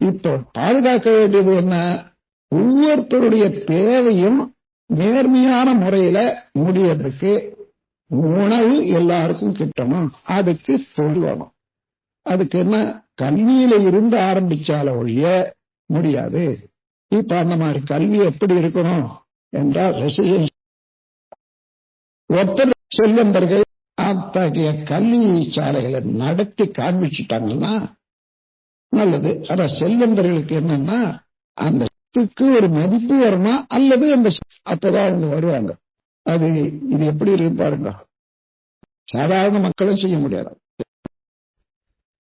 இப்போ பாதுகாக்க வேண்டியது என்ன? ஒவ்வொருத்தருடைய தேவையும் நேர்மையான முறையில முடியறதுக்கு உணவு எல்லாருக்கும் கிட்டணும். அதுக்கு சொல்லணும். அதுக்கு என்ன? கல்வியில இருந்து ஆரம்பிச்சால ஒழிய முடியாது. இப்ப அந்த மாதிரி கல்வி எப்படி இருக்கணும் என்றால் ரெசிடென்ஸ். ஒருத்தர் செல்வந்தர்கள் அத்தகைய கல்வி சாலைகளை நடத்தி காண்பிச்சுட்டாங்கன்னா நல்லது ஆனா செல்வந்தர்களுக்கு என்னன்னா அந்த சொத்துக்கு ஒரு மதிப்பு வரணும் அல்லது அந்த அப்பதான் அவங்க வருவாங்க. அது இது எப்படி இருக்கு பாருங்க. சாதாரண மக்களும் செய்ய முடியாது.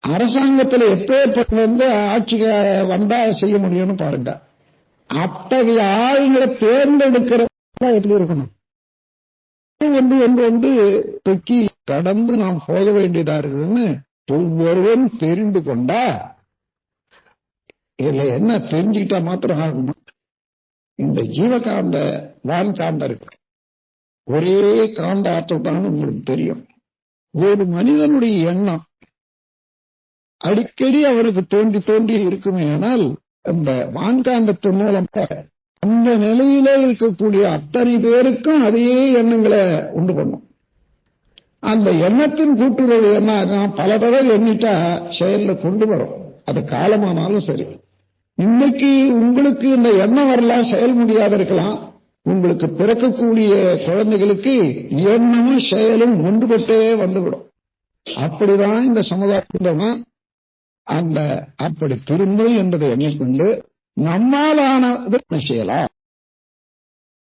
அரசாங்கத்துல எப்பேற்பட்டு வந்து ஆட்சி வந்தா செய்ய முடியும்னு பாருங்க. அத்தகைய ஆளுங்களை தேர்ந்தெடுக்கிறதா எப்படி இருக்கணும்? ஒன்று ஒன்று வந்து தொக்கி கடந்து நாம் போக வேண்டியதா இருக்குதுன்னு ஒவ்வொருவரும் தெரிந்து கொண்டா இதுல என்ன தெரிஞ்சுக்கிட்டா மாத்திரம் ஆகணும் இந்த ஜீவகாந்த வான் காந்த இருக்கு. ஒரே காந்த ஆற்றல் தான் உங்களுக்கு தெரியும். ஒரு மனிதனுடைய எண்ணம் அடிக்கடி அவருக்கு தோண்டி தோண்டி இருக்குமே ஆனால் அந்த வான்காந்தத்தின் மூலமாக அந்த நிலையிலே இருக்கக்கூடிய அத்தனை பேருக்கும் அதே எண்ணங்களை உண்டு பண்ணும். அந்த எண்ணத்தின் கூட்டுறவு என்ன ஆகும் பல தடவை எண்ணிட்டா செயல்ல கொண்டு வரும். அது காலமானாலும் சரி. இன்னைக்கு உங்களுக்கு இந்த எண்ணம் வரலாம் செயல் முடியாத இருக்கலாம். உங்களுக்கு பிறக்கக்கூடிய குழந்தைகளுக்கு எண்ணமும் செயலும் ஒன்றுபட்டே வந்துவிடும். அப்படிதான் இந்த சமுதாயத்தில் அந்த அப்படி திரும்பும் என்பதை எண்ணிக்கொண்டு நம்மாலானது செய்யலாம்?